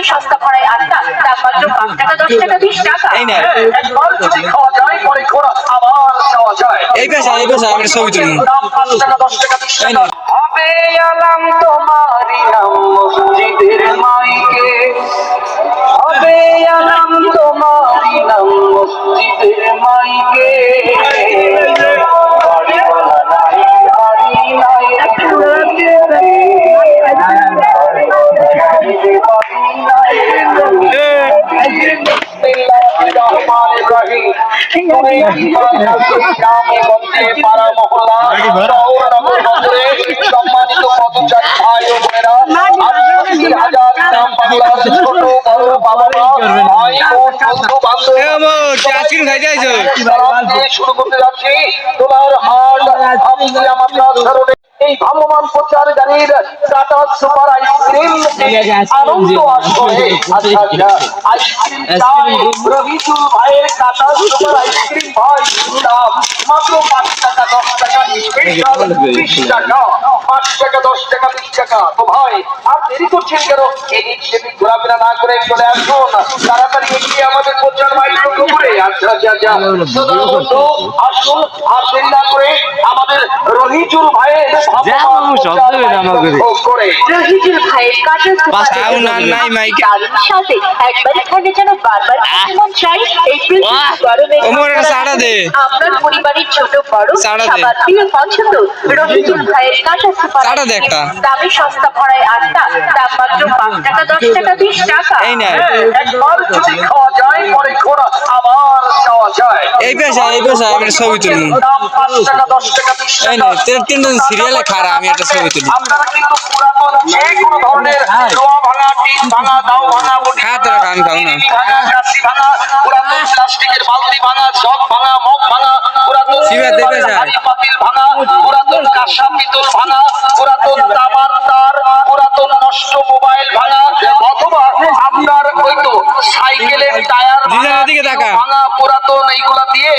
দামি সস্তা ভাড়ায় আটটা দাম মাত্র পাঁচ টাকা দশ টাকা বিশ টাকা। এই পেশা এই পেশা আমি ছবি না। হবে আলাম তোমারি নাম মসজিদের মাইকে। হবে আলাম সম্মানিত পথচারী ভাই ও বোনেরা হাজার গ্রাম বাংলার ছোট বড় বাবা ভাই বোন বন্ধু বান্ধব আমো শুরু করতে যাচ্ছি তোমার হাট আমার সাথে এই ভ্রাম্যমান প্রচার গাড়ির টাটা সুপার আইসক্রিম আনন্দ আসরে আচ্ছা আচ্ছা আইসক্রিম চাই ভাইয়ের টাটা সুপার আইসক্রিম ভাই দাম মাত্র পাঁচ টাকা দশ টাকা বিশ টাকা পাঁচ টাকা দশ টাকা বিশ টাকা। তো ভাই আর দেরি করছেন কেন? এদিক সেদিক ঘোরাফেরা না করে চলে আসুন। তাড়াতাড়ি এগিয়ে আমাদের প্রচার মাইক্রো করে। আচ্ছা আচ্ছা আচ্ছা। আসুন। আর দেরি না করে আমাদের ভাইয়ের শব্দ বের করে। রহিজুল ভাইয়ের কাটা সুপার নাই মাইকে। সাথে একবার এখানে যেন বারবার মন চাই এই গরমে ওমর, একটা দে। আপনার পরিবারের ছোট বড় সবার প্রিয় পছন্দ রহিজুল ভাইয়ের কাটা সুপার চাটা দে একটা। দামি সস্তা ভরায় আটটা দাম মাত্র পাঁচ টাকা দশ টাকা বিশ টাকা। এই না। একবার যদি খাওয়া যায় পরে ঘোরা আবার খাওয়া যায়। এই পেশা এই পেশা আমি ছবি তুলবো দাম পাঁচ টাকা দশ টাকা এই না তিন তিনজন সিরিয়ালে খারা আমি একটা ছবি তুলি পুরাতন যে কোনো ধরনের লোহা ভাঙা টিন ভাঙা দাও ভাঙা বটি হ্যাঁ, তোরা না। পুরাতন প্লাস্টিকের বালতি ভাঙা জগ ভাঙা মগ ভাঙা পুরাতন শিবা, দেখবে স্যার? হাঁড়ি পাতিল ভাঙা পুরাতন কাঁসা পিতল ভাঙা পুরাতন তামার তার পুরাতন নষ্ট মোবাইল ভাঙা অথবা আপনার ওই তো সাইকেলের টায়ার। ভাঙা এইগুলা দিয়ে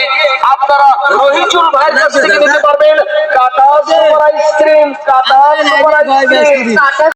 আপনারা রহিচুল ভাইয়ের কাছ থেকে নিতে পারবেন কাটা সুপার আইসক্রিম কাটা সুপার আইসক্রিম